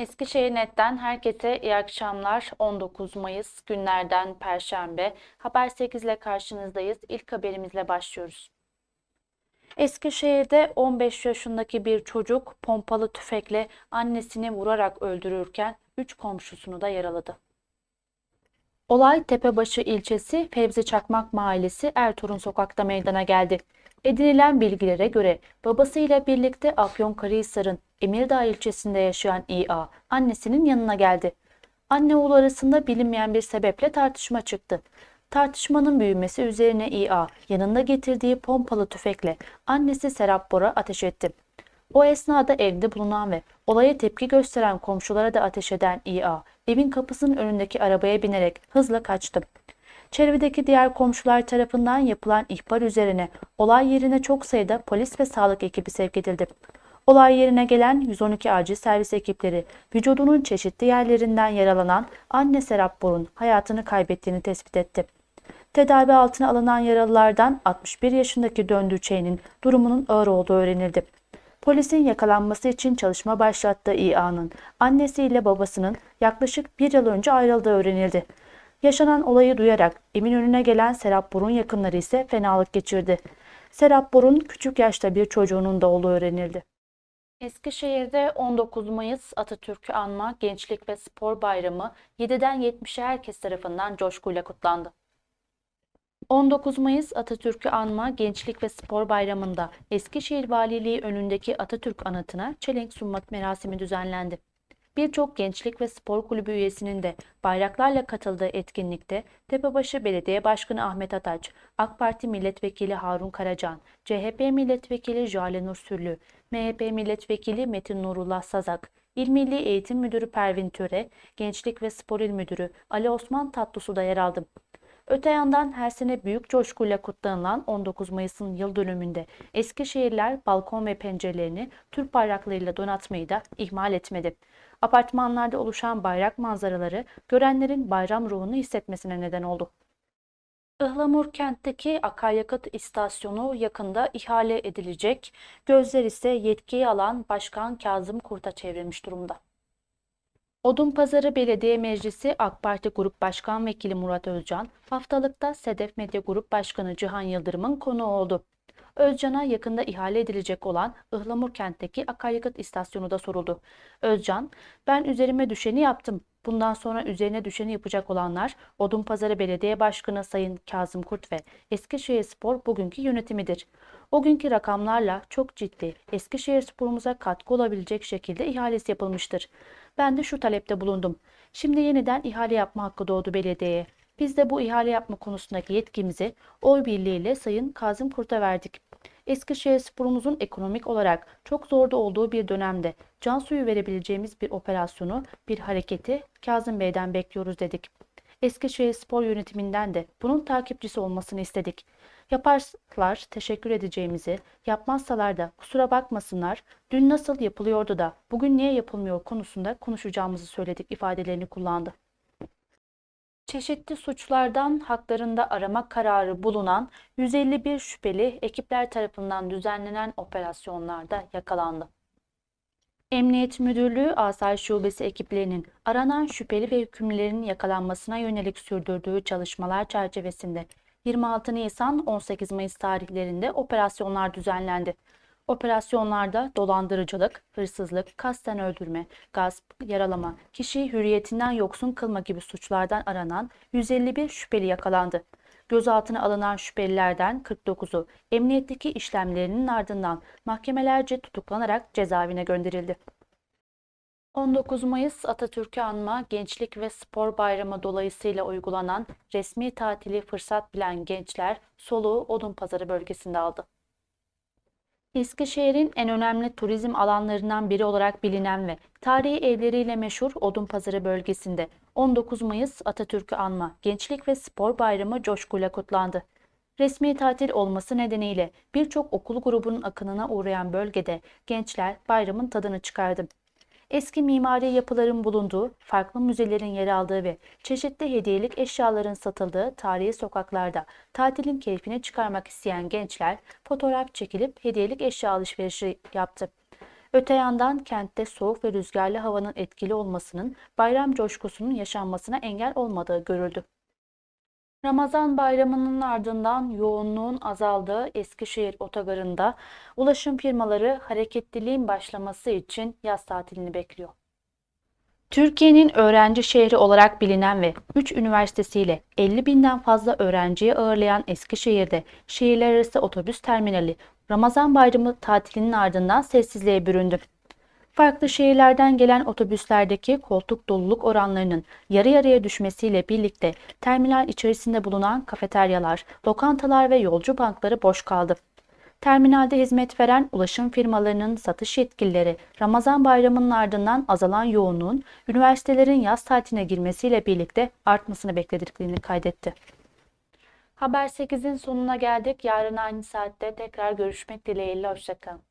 Eskişehir Net'ten herkese iyi akşamlar. 19 Mayıs günlerden Perşembe. Haber 8 ile karşınızdayız. İlk haberimizle başlıyoruz. Eskişehir'de 15 yaşındaki bir çocuk pompalı tüfekle annesini vurarak öldürürken 3 komşusunu da yaraladı. Olay Tepebaşı ilçesi Fevzi Çakmak Mahallesi Ertuğrul Sokak'ta meydana geldi. Edinilen bilgilere göre babasıyla birlikte Afyonkarahisar'ın Emirdağ ilçesinde yaşayan İA annesinin yanına geldi. Anne oğul arasında bilinmeyen bir sebeple tartışma çıktı. Tartışmanın büyümesi üzerine İA yanında getirdiği pompalı tüfekle annesi Serap Bor'a ateş etti. O esnada evde bulunan ve olaya tepki gösteren komşulara da ateş eden İA, evin kapısının önündeki arabaya binerek hızla kaçtı. Çevredeki diğer komşular tarafından yapılan ihbar üzerine olay yerine çok sayıda polis ve sağlık ekibi sevk edildi. Olay yerine gelen 112 acil servis ekipleri vücudunun çeşitli yerlerinden yaralanan anne Serap Bor'un hayatını kaybettiğini tespit etti. Tedavi altına alınan yaralılardan 61 yaşındaki Döndüçey'in durumunun ağır olduğu öğrenildi. Polisin yakalanması için çalışma başlattığı İA'nın annesiyle babasının yaklaşık bir yıl önce ayrıldığı öğrenildi. Yaşanan olayı duyarak Eminönü'ne gelen Serap Bor'un yakınları ise fenalık geçirdi. Serap Bor'un küçük yaşta bir çocuğunun da olduğu öğrenildi. Eskişehir'de 19 Mayıs Atatürk'ü anma Gençlik ve Spor Bayramı 7'den 70'e herkes tarafından coşkuyla kutlandı. 19 Mayıs Atatürk'ü anma Gençlik ve Spor Bayramı'nda Eskişehir Valiliği önündeki Atatürk anıtına çelenk sunma merasimi düzenlendi. Birçok gençlik ve spor kulübü üyesinin de bayraklarla katıldığı etkinlikte Tepebaşı Belediye Başkanı Ahmet Ataç, AK Parti Milletvekili Harun Karacan, CHP Milletvekili Jale Nur Sürlü, MHP Milletvekili Metin Nurullah Sazak, İl Milli Eğitim Müdürü Pervin Töre, Gençlik ve Spor İl Müdürü Ali Osman Tatlısu da yer aldı. Öte yandan her sene büyük coşkuyla kutlanılan 19 Mayıs'ın yıl dönümünde Eskişehirler balkon ve pencerelerini Türk bayraklarıyla donatmayı da ihmal etmedi. Apartmanlarda oluşan bayrak manzaraları görenlerin bayram ruhunu hissetmesine neden oldu. Ihlamur kentteki akaryakıt istasyonu yakında ihale edilecek. Gözler ise yetkiyi alan Başkan Kazım Kurt'a çevrilmiş durumda. Odunpazarı Belediye Meclisi AK Parti Grup Başkan Vekili Murat Özcan, haftalıkta Sedef Medya Grup Başkanı Cihan Yıldırım'ın konuğu oldu. Özcan'a yakında ihale edilecek olan Ihlamur kentteki akaryakıt istasyonu da soruldu. Özcan, ben üzerime düşeni yaptım. Bundan sonra üzerine düşeni yapacak olanlar Odunpazarı Belediye Başkanı Sayın Kazım Kurt ve Eskişehir Spor bugünkü yönetimidir. O günkü rakamlarla çok ciddi Eskişehir sporumuza katkı olabilecek şekilde ihalesi yapılmıştır. Ben de şu talepte bulundum. Şimdi yeniden ihale yapma hakkı doğdu belediyeye. Biz de bu ihale yapma konusundaki yetkimizi oy birliğiyle Sayın Kazım Kurt'a verdik. Eskişehir sporumuzun ekonomik olarak çok zorda olduğu bir dönemde can suyu verebileceğimiz bir operasyonu, bir hareketi Kazım Bey'den bekliyoruz dedik. Eskişehir Spor Yönetiminden de bunun takipçisi olmasını istedik. Yaparlar teşekkür edeceğimizi, yapmazsalar da kusura bakmasınlar, dün nasıl yapılıyordu da bugün niye yapılmıyor konusunda konuşacağımızı söyledik ifadelerini kullandı. Çeşitli suçlardan haklarında arama kararı bulunan 151 şüpheli ekipler tarafından düzenlenen operasyonlarda yakalandı. Emniyet Müdürlüğü Asayiş Şubesi ekiplerinin aranan şüpheli ve hükümlülerin yakalanmasına yönelik sürdürdüğü çalışmalar çerçevesinde 26 Nisan 18 Mayıs tarihlerinde operasyonlar düzenlendi. Operasyonlarda dolandırıcılık, hırsızlık, kasten öldürme, gasp, yaralama, kişiyi hürriyetinden yoksun kılma gibi suçlardan aranan 151 şüpheli yakalandı. Gözaltına alınan şüphelilerden 49'u emniyetteki işlemlerinin ardından mahkemelerce tutuklanarak cezaevine gönderildi. 19 Mayıs Atatürk'ü anma Gençlik ve Spor Bayramı dolayısıyla uygulanan resmi tatili fırsat bilen gençler soluğu Odunpazarı bölgesinde aldı. Eskişehir'in en önemli turizm alanlarından biri olarak bilinen ve tarihi evleriyle meşhur Odunpazarı bölgesinde 19 Mayıs Atatürk'ü anma Gençlik ve Spor Bayramı coşkuyla kutlandı. Resmi tatil olması nedeniyle birçok okul grubunun akınına uğrayan bölgede gençler bayramın tadını çıkardı. Eski mimari yapıların bulunduğu, farklı müzelerin yer aldığı ve çeşitli hediyelik eşyaların satıldığı tarihi sokaklarda tatilin keyfini çıkarmak isteyen gençler fotoğraf çekilip hediyelik eşya alışverişi yaptı. Öte yandan kentte soğuk ve rüzgarlı havanın etkili olmasının bayram coşkusunun yaşanmasına engel olmadığı görüldü. Ramazan bayramının ardından yoğunluğun azaldığı Eskişehir otogarında ulaşım firmaları hareketliliğin başlaması için yaz tatilini bekliyor. Türkiye'nin öğrenci şehri olarak bilinen ve 3 üniversitesiyle 50 binden fazla öğrenciyi ağırlayan Eskişehir'de şehirler arası otobüs terminali Ramazan bayramı tatilinin ardından sessizliğe büründü. Farklı şehirlerden gelen otobüslerdeki koltuk doluluk oranlarının yarı yarıya düşmesiyle birlikte terminal içerisinde bulunan kafeteryalar, lokantalar ve yolcu bankları boş kaldı. Terminalde hizmet veren ulaşım firmalarının satış yetkilileri Ramazan bayramının ardından azalan yoğunluğun üniversitelerin yaz tatiline girmesiyle birlikte artmasını beklediklerini kaydetti. Haber 8'in sonuna geldik. Yarın aynı saatte tekrar görüşmek dileğiyle. Hoşçakalın.